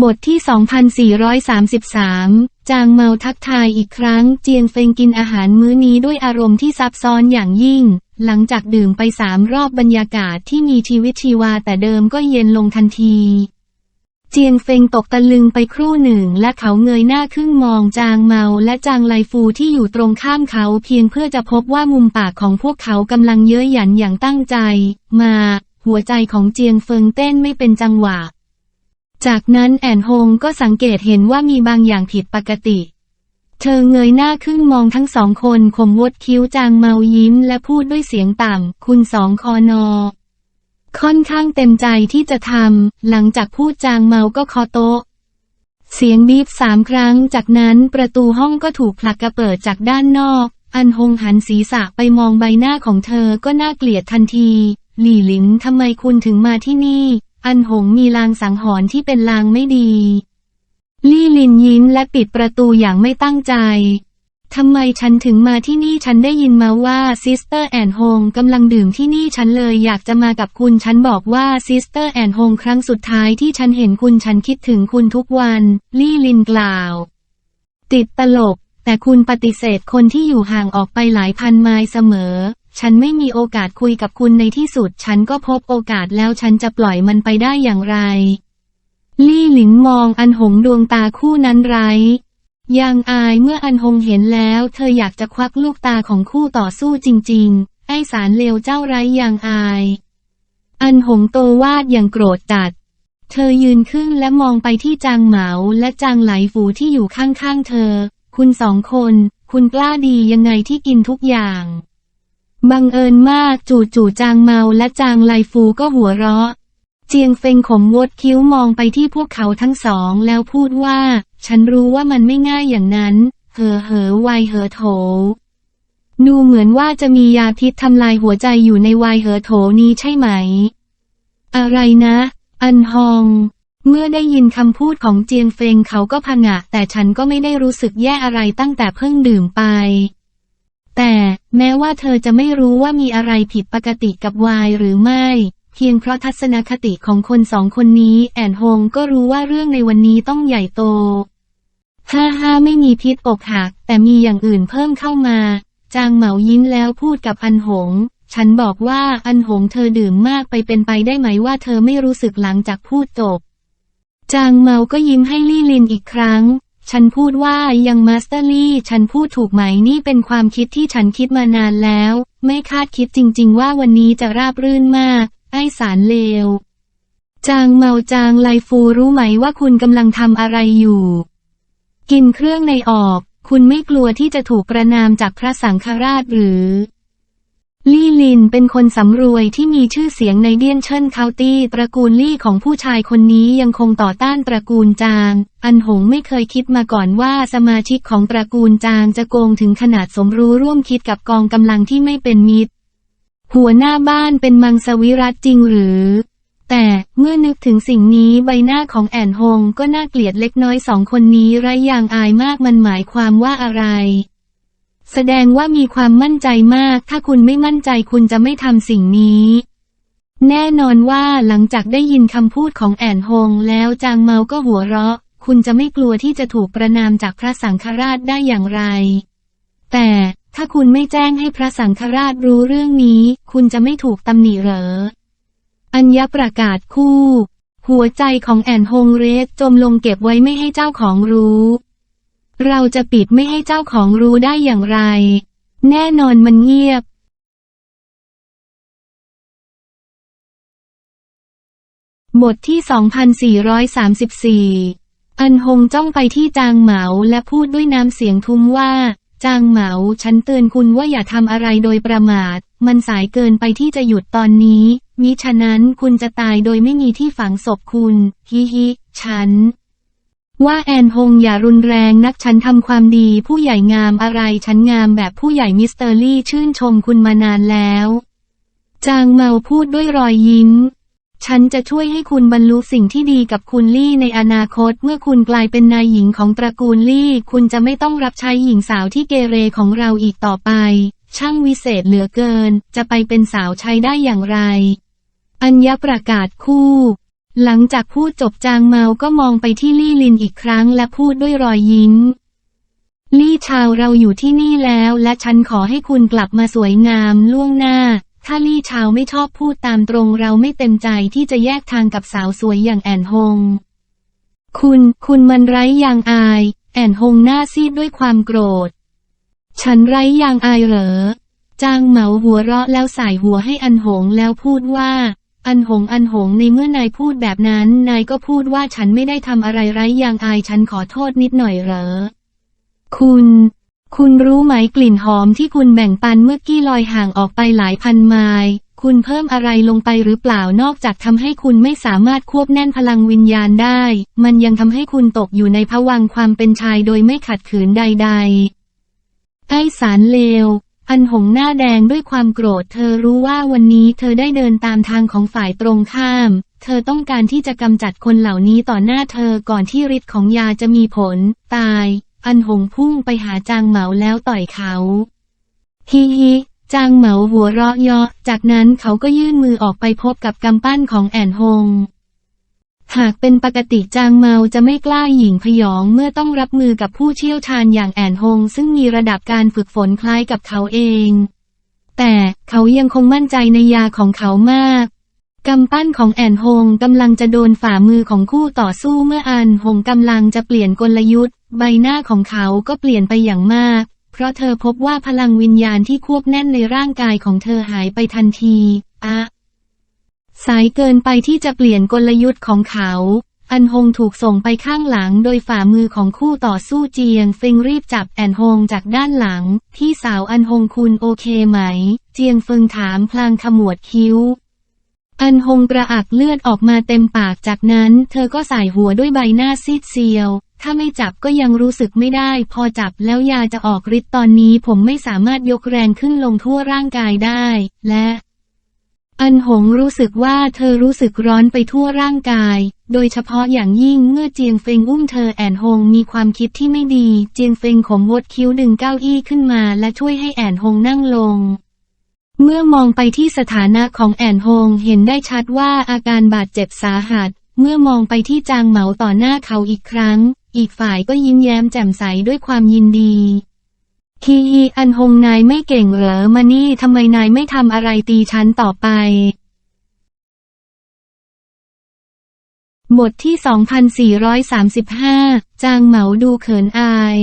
บทที่ 2433 จางเมาทักทายอีกครั้ง เจียงเฟงกินอาหารมื้อนี้ด้วยอารมณ์ที่ซับซ้อนอย่างยิ่ง หลังจากดื่มไปสามรอบบรรยากาศที่มีชีวิตชีวาแต่เดิมก็เย็นลงทันที เจียงเฟงตกตะลึงไปครู่หนึ่ง และเขาเงยหน้าขึ้นมองจางเมาและจางไลฟูที่อยู่ตรงข้ามเขาเพียงเพื่อจะพบว่ามุมปากของพวกเขากำลังเย้ยหยันอย่างตั้งใจ มา หัวใจของเจียงเฟิงเต้นไม่เป็นจังหวะ จากนั้นแอนฮงก็สังเกตเห็นว่ามีบางอย่างผิดปกติ เธอเงยหน้าขึ้นมองทั้งสองคนขมวดคิ้วจางเมายิ้มและพูดด้วยเสียงต่ำ คุณสองคอนอ ค่อนข้างเต็มใจที่จะทำ หลังจากพูดจางเมาก็คอโต๊ะ เสียงบีบสามครั้ง จากนั้นประตูห้องก็ถูกผลักกระเปิดจากด้านนอก อันฮงหันศีรษะไปมองใบหน้าของเธอก็น่าเกลียดทันที หลี่หลินทำไมคุณถึงมาที่นี่ อันหงมีลางสังหรณ์ที่เป็นลางไม่ดี ลี่ลินยิ้มและปิดประตูอย่างไม่ตั้งใจ ทำไมฉันถึงมาที่นี่ฉันได้ยินมาว่าซิสเตอร์แอนฮงกำลังดื่มที่นี่ฉันเลยอยากจะมากับคุณฉันบอกว่าซิสเตอร์แอนฮงครั้งสุดท้ายที่ฉันเห็นคุณฉันคิดถึงคุณทุกวัน ลี่ลินกล่าว ติดตลกแต่คุณปฏิเสธคนที่อยู่ห่างออกไปหลายพันไมล์เสมอ ฉันไม่มีโอกาสคุยกับคุณในที่สุด ฉันก็พบโอกาสแล้วฉันจะปล่อยมันไปได้อย่างไร ลี่หลินมองอันหงดวงตาคู่นั้นไร้ยังอายเมื่ออันหงเห็นแล้ว เธออยากจะควักลูกตาของคู่ต่อสู้จริง ๆ ไอสารเลวเจ้าไร้ยังอาย อันหงโตวาดอย่างโกรธจัด เธอยืนขึ้นและมองไปที่จางเหมาและจางไหลฝูที่อยู่ข้างๆเธอ คุณสองคน คุณกล้าดียังไงที่กินทุกอย่าง บังเอิญมากจู่ๆจางเมาและจางไลฟูก็หัวเราะ เจียงเฟงขมวดคิ้วมองไปที่พวกเขาทั้งสองแล้วพูดว่า ฉันรู้ว่ามันไม่ง่ายอย่างนั้น เหอเหอวายเหอโถ ดูเหมือนว่าจะมียาพิษทำลายหัวใจอยู่ในวายเหอโถนี้ใช่ไหม อะไรนะ อันฮอง เมื่อได้ยินคำพูดของเจียงเฟงเขาก็ผงะแต่ฉันก็ไม่ได้รู้สึกแย่อะไรตั้งแต่เพิ่งดื่มไป แต่แม้ว่าเธอจะไม่รู้ว่ามีอะไรผิดปกติกับวายหรือไม่ เพียงเพราะทัศนคติของคนสองคนนี้แอนฮงก็รู้ว่าเรื่องในวันนี้ต้องใหญ่โตห้าห้าไม่มีพิษอกหัก แต่มีอย่างอื่นเพิ่มเข้ามา จางเหมายิ้มแล้วพูดกับอันหง ฉันบอกว่าอันหงเธอดื่มมากไปเป็นไปได้ไหมว่าเธอไม่รู้สึกหลังจากพูดจบ จางเมาก็ยิ้มให้ลี่ลินอีกครั้ง ฉันพูดว่ายังมาสเตอรี่ฉันพูดถูกไหมนี่เป็นความคิดที่ฉันคิดมานานแล้ว ไม่คาดคิดจริง ๆ ว่าวันนี้จะราบรื่นมาก ไอ้สารเลว จางเมาจางไลฟูรู้ไหมว่าคุณกำลังทำอะไรอยู่ กินเครื่องในออก คุณไม่กลัวที่จะถูกประนามจากพระสังฆราชหรือ ลี่ลินเป็นคนสำรวยที่มีชื่อเสียงในเดียนเชินเคาน์ตี้ตระกูลลี่ของผู้ชายคนนี้ยังคงต่อต้านตระกูลจาง อันหงไม่เคยคิดมาก่อนว่าสมาชิกของตระกูลจางจะโกงถึงขนาดสมรู้ร่วมคิดกับกองกำลังที่ไม่เป็นมิตร หัวหน้าบ้านเป็นมังสวิรัตจริงหรือ แต่เมื่อนึกถึงสิ่งนี้ใบหน้าของแอนฮงก็น่าเกลียดเล็กน้อยสองคนนี้ไร้อย่างอายมากมันหมายความว่าอะไร แสดงว่ามีความมั่นใจมาก ถ้าคุณไม่มั่นใจคุณจะไม่ทำสิ่งนี้ แน่นอนว่าหลังจากได้ยินคำพูดของแอนฮงแล้วจางเมาก็หัวเราะ คุณจะไม่กลัวที่จะถูกประนามจากพระสังฆราชได้อย่างไร แต่ถ้าคุณไม่แจ้งให้พระสังฆราชรู้เรื่องนี้ คุณจะไม่ถูกตำหนิเหรอ อัญญประกาศคู่ หัวใจของแอนฮงเรสจมลงเก็บไว้ไม่ให้เจ้าของรู้ เราจะปิดไม่ให้เจ้าของรู้ได้อย่างไร แน่นอนมันเงียบ บทที่ 2434 อันฮงจ้องไปที่จางเหมาและพูดด้วยน้ำเสียงทุ้มว่า จางเหมา ฉันเตือนคุณว่าอย่าทำอะไรโดยประมาท มันสายเกินไปที่จะหยุดตอนนี้มิฉะนั้นคุณจะตายโดยไม่มีที่ฝังศพคุณ ฮิฮิ ฉัน ว่าแอนฮงอย่ารุนแรงนักฉันทำความดีผู้ใหญ่งามอะไรฉันงามแบบผู้ใหญ่มิสเตอร์ลี่ชื่นชมคุณมานานแล้ว จางเมาพูดด้วยรอยยิ้ม ฉันจะช่วยให้คุณบรรลุสิ่งที่ดีกับคุณลี่ในอนาคต เมื่อคุณกลายเป็นนายหญิงของตระกูลลี่ คุณจะไม่ต้องรับใช้หญิงสาวที่เกเรของเราอีกต่อไป ช่างวิเศษเหลือเกิน จะไปเป็นสาวใช้ได้อย่างไร อัญญประกาศคู่ หลังจากพูดจบจางเมาก็มองไปที่ลี่ลินอีกครั้งและพูดด้วยรอยยิ้ม ลี่ชาวเราอยู่ที่นี่แล้วและฉันขอให้คุณกลับมาสวยงามล่วงหน้า ถ้าลี่ชาวไม่ชอบพูดตามตรงเราไม่เต็มใจที่จะแยกทางกับสาวสวยอย่างแอนฮง คุณ คุณมันไร้ยางอาย แอนฮงหน้าซีดด้วยความโกรธ ฉันไร้ยางอายเหรอ จางเหมาหัวเราะแล้วใส่หัวให้อันหงแล้วพูดว่า อันหงอันหงในเมื่อนายพูดแบบนั้น นายก็พูดว่าฉันไม่ได้ทำอะไรไร้ยางอายฉันขอโทษนิดหน่อยเหรอ คุณ คุณรู้ไหมกลิ่นหอมที่คุณแบ่งปันเมื่อกี้ลอยห่างออกไปหลายพันไมล์คุณเพิ่มอะไรลงไปหรือเปล่านอกจากทำให้คุณไม่สามารถควบแน่นพลังวิญญาณได้ มันยังทำให้คุณตกอยู่ในภวังค์ความเป็นชายโดยไม่ขัดขืนใด ๆ ไอ้สารเลว อันหงหน้าแดงด้วยความโกรธ เธอรู้ว่าวันนี้เธอได้เดินตามทางของฝ่ายตรงข้าม เธอต้องการที่จะกำจัดคนเหล่านี้ต่อหน้าเธอก่อนที่ฤทธิ์ของยาจะมีผล ตาย อันหงพุ่งไปหาจางเหมาแล้วต่อยเขาฮิฮิจางเหมาหัวเราะเยาะ จากนั้นเขาก็ยื่นมือออกไปพบกับกำปั้นของแอนฮง หากเป็นปกติจางเมาจะไม่กล้าหยิ่งพยองเมื่อต้องรับมือกับผู้เชี่ยวชาญอย่างแอนฮงซึ่งมีระดับการฝึกฝนคล้ายกับเขาเอง แต่เขายังคงมั่นใจในยาของเขามากกำปั้นของแอนฮงกำลังจะโดนฝ่ามือของคู่ต่อสู้เมื่ออันฮงกำลังจะเปลี่ยนกลยุทธ์ ใบหน้าของเขาก็เปลี่ยนไปอย่างมาก เพราะเธอพบว่าพลังวิญญาณที่ควบแน่นในร่างกายของเธอหายไปทันที อะ สายเกินไปที่จะเปลี่ยนกลยุทธ์ของเขา อันฮงถูกส่งไปข้างหลังโดยฝ่ามือของคู่ต่อสู้เจียงเฟิงรีบจับแอนฮงจากด้านหลัง ที่สาวอันฮงคุณโอเคไหม เจียงเฟิงถามพลางขมวดคิ้ว อันฮงกระอักเลือดออกมาเต็มปากจากนั้น เธอก็ใส่หัวด้วยใบหน้าซีดเซียว ถ้าไม่จับก็ยังรู้สึกไม่ได้ พอจับแล้วยาจะออกฤทธิ์ตอนนี้ผมไม่สามารถยกแรงขึ้นลงทั่วร่างกายได้ และ อันหงรู้สึกว่าเธอรู้สึกร้อนไปทั่วร่างกาย โดยเฉพาะอย่างยิ่งเมื่อเจียงเฟงอุ้มเธอแอนหงมีความคิดที่ไม่ดี เจียงเฟงขมวดคิ้วดึงเก้าอี้ขึ้นมาและช่วยให้แอนหงนั่งลง เมื่อมองไปที่สถานะของแอนฮงเห็นได้ชัดว่าอาการบาดเจ็บสาหัส เมื่อมองไปที่จางเหมาต่อหน้าเขาอีกครั้ง อีกฝ่ายก็ยิ้มแย้มแจ่มใสด้วยความยินดี ฮีฮีอันฮงนายไม่เก่งเหรอมานี่ทำไมนายไม่ทำอะไรตีฉันต่อไป บทที่ 2435 จางเหมาดูเขินอาย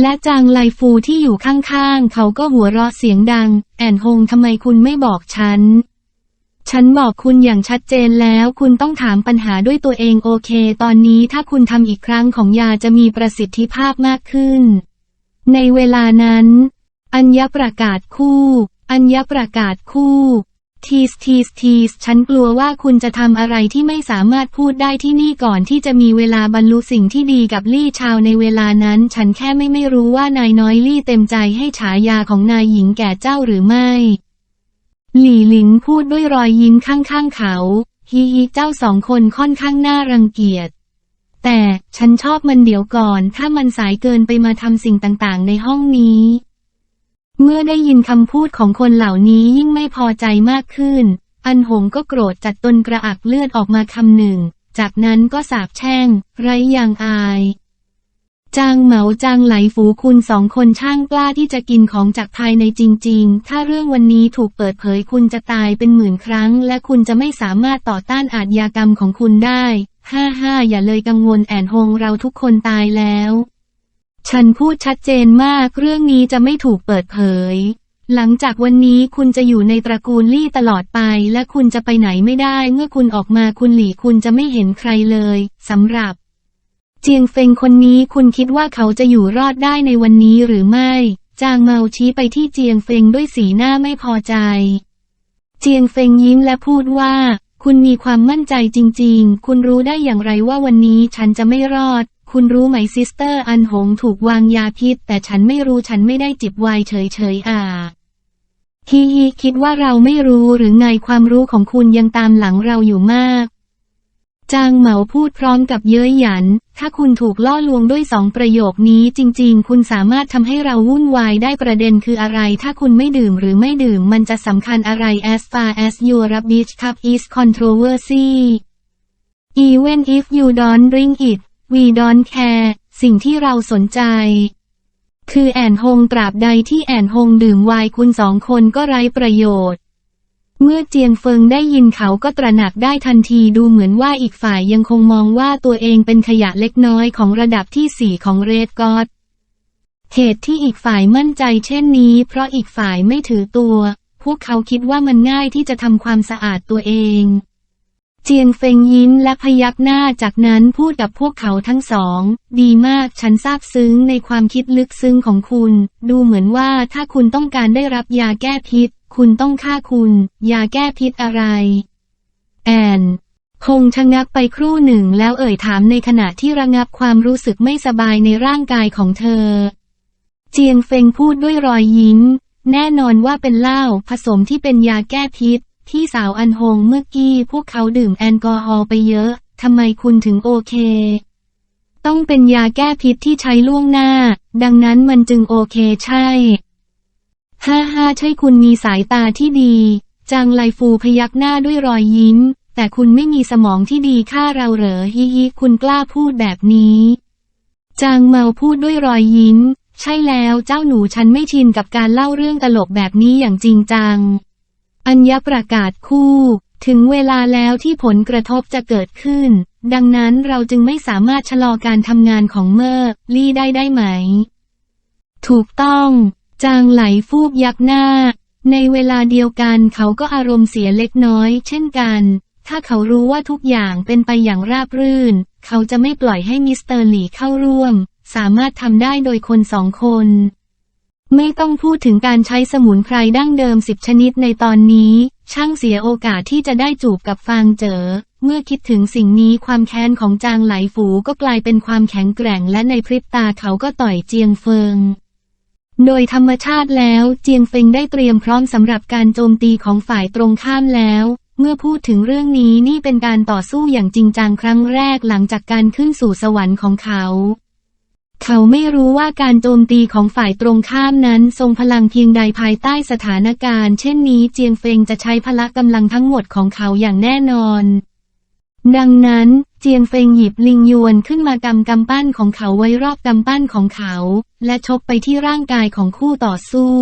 และจางไลฟูที่อยู่ข้างๆ เขาก็หัวเราะเสียงดัง แอนฮงทำไมคุณไม่บอกฉัน ฉันบอกคุณอย่างชัดเจนแล้วคุณต้องถามปัญหาด้วยตัวเองโอเค ตอนนี้ถ้าคุณทำอีกครั้งของยาจะมีประสิทธิภาพมากขึ้น ในเวลานั้น อัญญประกาศคู่ อัญญประกาศคู่ทีสทีสทีสฉันกลัวว่าคุณจะทำอะไรที่ไม่สามารถพูดได้ที่นี่ก่อนที่จะมีเวลาบรรลุสิ่งที่ดีกับลี่ชาวในเวลานั้น ฉันแค่ไม่ไม่รู้ว่านายน้อยลี่เต็มใจให้ฉายาของนายหญิงแก่เจ้าหรือไม่ หลี่หลินพูดด้วยรอยยิ้มข้างๆเขาฮีฮีเจ้าสองคนค่อนข้างน่ารังเกียจ แต่ฉันชอบมันเดี๋ยวก่อน ถ้ามันสายเกินไปมาทำสิ่งต่างๆ ในห้องนี้ เมื่อได้ยินคำพูดของคนเหล่านี้ยิ่งไม่พอใจมากขึ้น อันหงก็โกรธจัดตนกระอักเลือดออกมาคำหนึ่ง จากนั้นก็สาบแช่ง ไร้ยางอายจางเหมาจางไหลฝูคุณสองคนช่างกล้าที่จะกินของจากภายในจริง ๆ ถ้าเรื่องวันนี้ถูกเปิดเผยคุณจะตายเป็นหมื่นครั้ง และคุณจะไม่สามารถต่อต้านอาชญากรรมของคุณได้ ห้าห้าอย่าเลยกังวลแอนฮงเราทุกคนตายแล้ว ฉันพูดชัดเจนมากเรื่องนี้จะไม่ถูกเปิดเผย หลังจากวันนี้คุณจะอยู่ในตระกูลลี่ตลอดไป และคุณจะไปไหนไม่ได้ เมื่อคุณออกมาคุณหลี่คุณจะไม่เห็นใครเลยสำหรับ เจียงเฟงคนนี้คุณคิดว่าเขาจะอยู่รอดได้ในวันนี้หรือไม่ จางเมาชี้ไปที่เจียงเฟงด้วยสีหน้าไม่พอใจ เจียงเฟงยิ้มและพูดว่า คุณมีความมั่นใจจริง ๆ คุณรู้ได้อย่างไรว่าวันนี้ฉันจะไม่รอด คุณรู้ไหมซิสเตอร์อันหงถูกวางยาพิษ แต่ฉันไม่รู้ฉันไม่ได้จิบไวน์เฉยๆอ่าฮีฮีคิดว่าเราไม่รู้หรือไงความรู้ของคุณยังตามหลังเราอยู่มาก จางเหมาพูดพร้อมกับเย้ยหยัน ถ้าคุณถูกล่อลวงด้วยสองประโยคนี้จริง ๆ คุณสามารถทำให้เราวุ่นวายได้ประเด็นคืออะไร ถ้าคุณไม่ดื่มหรือไม่ดื่มมันจะสำคัญอะไร as far as your rubbish cup is controversy even if you don't drink it we don't care สิ่งที่เราสนใจ คือแอนฮงตราบใดที่แอนฮงดื่มไวน์คุณสองคนก็ไร้ประโยชน์ เมื่อเจียงเฟิงได้ยินเขาก็ตระหนักได้ทันทีดูเหมือนว่าอีกฝ่ายยังคงมองว่าตัวเองเป็นขยะเล็กน้อยของระดับที่สี่ของเรดก็อดเหตุที่อีกฝ่ายมั่นใจเช่นนี้เพราะอีกฝ่ายไม่ถือตัว พวกเขาคิดว่ามันง่ายที่จะทำความสะอาดตัวเอง เจียงเฟงยิ้มและพยักหน้าจากนั้นพูดกับพวกเขาทั้งสอง ดีมากฉันซาบซึ้งในความคิดลึกซึ้งของคุณ ดูเหมือนว่าถ้าคุณต้องการได้รับยาแก้พิษ คุณต้องฆ่าคุณ ยาแก้พิษอะไร แอน คงชะงักไปครู่หนึ่งแล้วเอ่ยถามในขณะที่ระงับความรู้สึกไม่สบายในร่างกายของเธอ เจียงเฟงพูดด้วยรอยยิ้ม แน่นอนว่าเป็นเหล้าผสมที่เป็นยาแก้พิษ ที่สาวอันฮงเมื่อกี้พวกเขาดื่มแอลกอฮอล์ไปเยอะทำไมคุณถึงโอเค ต้องเป็นยาแก้พิษที่ใช้ล่วงหน้า ดังนั้นมันจึงโอเคใช่ ฮ่าฮ่าใช่คุณมีสายตาที่ดี จางไลฟูพยักหน้าด้วยรอยยิ้ม แต่คุณไม่มีสมองที่ดีค่าเราเหรอฮิฮิคุณกล้าพูดแบบนี้ จางเมาพูดด้วยรอยยิ้ม ใช่แล้วเจ้าหนูฉันไม่ชินกับการเล่าเรื่องตลกแบบนี้อย่างจริงจัง อัญญประกาศคู่ ถึงเวลาแล้วที่ผลกระทบจะเกิดขึ้น ดังนั้นเราจึงไม่สามารถชะลอการทำงานของเมอร์ลี่ได้ได้ไหม ถูกต้อง จางไหลฟูกยักหน้า ในเวลาเดียวกันเขาก็อารมณ์เสียเล็กน้อย เช่นกัน ถ้าเขารู้ว่าทุกอย่างเป็นไปอย่างราบรื่น เขาจะไม่ปล่อยให้มิสเตอร์หลี่เข้าร่วม สามารถทำได้โดยคนสองคน ไม่ต้องพูดถึงการใช้สมุนไพรดั้งเดิมสิบชนิดในตอนนี้ ช่างเสียโอกาสที่จะได้จูบกับฟางเจอ เมื่อคิดถึงสิ่งนี้ความแค้นของจางไหลฝูก็กลายเป็นความแข็งแกร่งและในพริบตาเขาก็ต่อยเจียงเฟิง โดยธรรมชาติแล้วเจียงเฟิงได้เตรียมพร้อมสำหรับการโจมตีของฝ่ายตรงข้ามแล้ว เมื่อพูดถึงเรื่องนี้นี่เป็นการต่อสู้อย่างจริงจังครั้งแรกหลังจากการขึ้นสู่สวรรค์ของเขา เขาไม่รู้ว่าการโจมตีของฝ่ายตรงข้ามนั้น ทรงพลังเพียงใดภายใต้สถานการณ์ เช่นนี้เจียงเฟงจะใช้พละกำลังทั้งหมดของเขาอย่างแน่นอน ดังนั้น เจียงเฟงหยิบลิงยวนขึ้นมากำกำปั้นของเขาไว้รอบกำปั้นของเขา และชกไปที่ร่างกายของคู่ต่อสู้